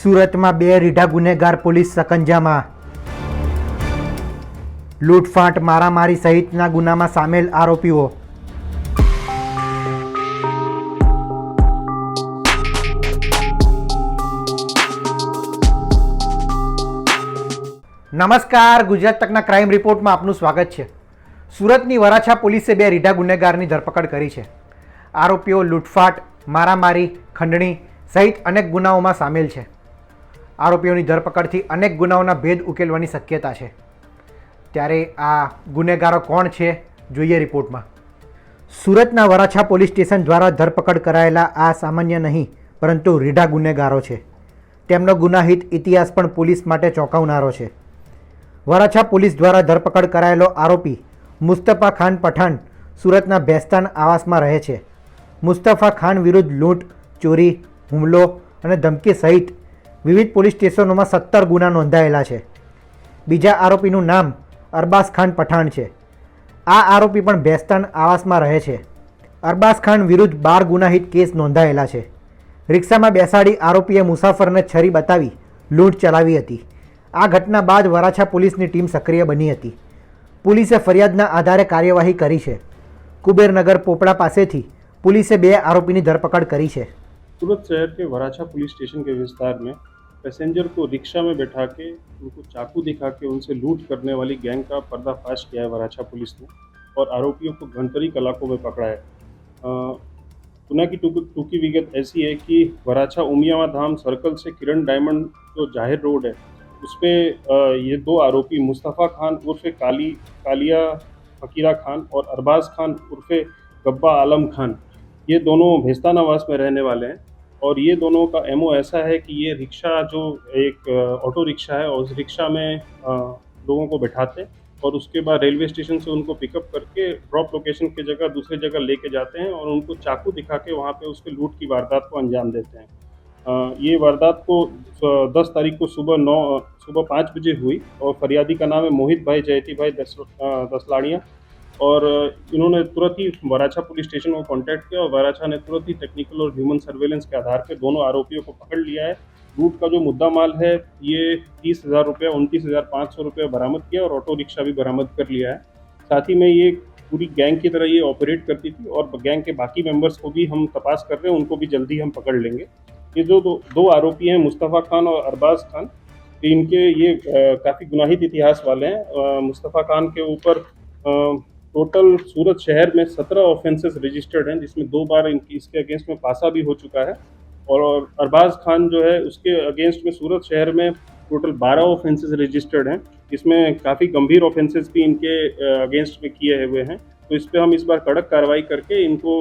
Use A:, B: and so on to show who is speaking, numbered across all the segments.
A: સુરતમાં બે રીઢા ગુનેગાર પોલીસ સકંજામાં. લૂંટફાટ, મારામારી સહિતના ગુનામાં સામેલ આરોપીઓ. નમસ્કાર, ગુજરાત તકના ક્રાઇમ રિપોર્ટમાં આપનું સ્વાગત છે. સુરતની વરાછા પોલીસે બે રીઢા ગુનેગારની ધરપકડ કરી છે. આરોપીઓ લૂંટફાટ, મારામારી, ખંડણી સહિત અનેક ગુનાઓમાં સામેલ છે. આરોપીઓની ધરપકડથી અનેક ગુનાઓના ભેદ ઉકેલવાની શક્યતા છે. ત્યારે આ ગુનેગારો કોણ છે જોઈએ રિપોર્ટમાં. સુરતના વરાછા પોલીસ સ્ટેશન દ્વારા ધરપકડ કરાયેલા આ સામાન્ય નહીં, પરંતુ રીઢા ગુનેગારો છે. તેમનો ગુનાહિત ઇતિહાસ પણ પોલીસ માટે ચોંકાવનારો છે. વરાછા પોલીસ દ્વારા ધરપકડ કરાયેલો આરોપી મુસ્તફા ખાન પઠાણ સુરતના બેસ્તાન આવાસમાં રહે છે. મુસ્તફા ખાન વિરુદ્ધ લૂંટ, ચોરી, હુમલો અને ધમકી સહિત વિવિધ પોલીસ સ્ટેશનોમાં સત્તર ગુના નોંધાયેલા છે બીજા આરોપીનું નામ અરબાઝ ખાન પઠાણ છે આ આરોપી પણ બેસ્તાન આવાસમાં રહે છે અરબાઝ ખાન વિરુદ્ધ બાર ગુનાહિત કેસ નોંધાયેલા છે રિક્ષામાં બેસાડી આરોપીએ મુસાફરને છરી બતાવી લૂંટ ચલાવી હતી આ ઘટના બાદ વરાછા પોલીસની ટીમ સક્રિય બની હતી પોલીસે ફરિયાદના આધારે કાર્યવાહી કરી છે કુબેરનગર પોપડા પાસેથી પોલીસે બે આરોપીની ધરપકડ કરી છે
B: सूरत शहर के वराछा पुलिस स्टेशन के विस्तार में पैसेंजर को रिक्शा में बैठा के उनको चाकू दिखा के उनसे लूट करने वाली गैंग का पर्दाफाश किया है वराछा पुलिस ने और आरोपियों को घंटरी कलाकों में पकड़ा है। गुना की टूकी विगत ऐसी है कि वराछा उमियावा धाम सर्कल से किरण डायमंड जो ज़ाहिर रोड है उस पे अ, ये दो आरोपी मुस्तफ़ा खान उर्फ़ काली कालिया फकीरा खान और अरबाज खान उर्फ़ गब्बा आलम खान ये दोनों भेस्तानावास में रहने वाले हैं। और ये दोनों का एमओ ऐसा है कि ये रिक्शा जो एक ऑटो रिक्शा है, और उस रिक्शा में लोगों को बैठाते हैं और उसके बाद रेलवे स्टेशन से उनको पिकअप करके ड्रॉप लोकेशन की जगह दूसरी जगह लेके जाते हैं और उनको चाकू दिखा के वहाँ पे उसके लूट की वारदात को अंजाम देते हैं। ये वारदात को दस तारीख को सुबह नौ सुबह पाँच बजे हुई और फरियादी का नाम है मोहित भाई, जयती भाई दस दसलाड़िया। और इन्होंने तुरंत ही वराछा पुलिस स्टेशन को कांटेक्ट किया और वराछा ने तुरंत ही टेक्निकल और ह्यूमन सर्वेलेंस के आधार पर दोनों आरोपियों को पकड़ लिया है। लूट का जो मुद्दा माल है ये तीस हज़ार रुपये उनतीस हज़ार पाँच सौ रुपये बरामद किया और ऑटो रिक्शा भी बरामद कर लिया है। साथ ही में ये पूरी गैंग की तरह ये ऑपरेट करती थी और गैंग के बाकी मेंबर्स को भी हम तपास कर रहे हैं उनको भी जल्दी हम पकड़ लेंगे। ये जो दो, दो आरोपी हैं मुस्तफ़ा खान और अरबाज खान इनके ये काफ़ी गुनाहित इतिहास वाले हैं। मुस्तफ़ा खान के ऊपर टोटल सूरत शहर में सत्रह ऑफेंसेस रजिस्टर्ड हैं, जिसमें दो बार इनकी, इसके अगेंस्ट में पासा भी हो चुका है। और अरबाज खान जो है, उसके अगेंस्ट में सूरत शहर में टोटल बारह ऑफेंसेस रजिस्टर्ड हैं। इसमें काफ़ी गंभीर ऑफेंसेस भी इनके अगेंस्ट में किए हुए हैं। तो इस पर हम इस बार कड़क कार्रवाई करके इनको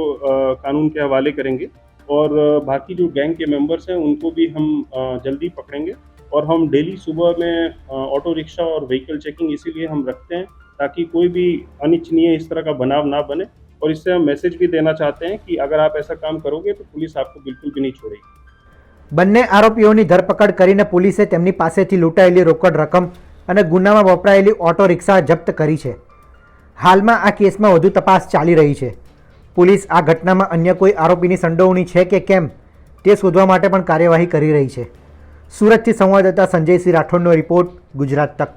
B: कानून के हवाले करेंगे। और बाकी जो गैंग के मेंबर्स हैं, उनको भी हम जल्दी पकड़ेंगे। और हम डेली सुबह में ऑटो रिक्शा और व्हीकल चेकिंग इसीलिए हम रखते हैं ताकि कोई भी अनिच्छनीय इस तरह का बनाव ना बने और इससे हम मैसेज भी देना चाहते हैं कि अगर आप ऐसा काम करोगे तो पुलिस आपको बिल्कुल भी नहीं छोड़ेगी
A: બંને આરોપીઓની ધરપકડ કરીને પોલીસે તેમની પાસેથી લૂંટાયેલી રોકડ રકમ અને ગુનામાં વપરાયેલી ઓટો રિક્ષા જપ્ત કરી છે હાલમાં આ કેસમાં વધુ તપાસ ચાલી રહી છે પોલીસ આ ઘટનામાં અન્ય કોઈ આરોપીની સંડોવણી છે કે કેમ તે શોધવા માટે પણ કાર્યવાહી કરી રહી છે સુરતથી સંવાદદાતા સંજયસિંહ રાઠોડનો રિપોર્ટ ગુજરાત તક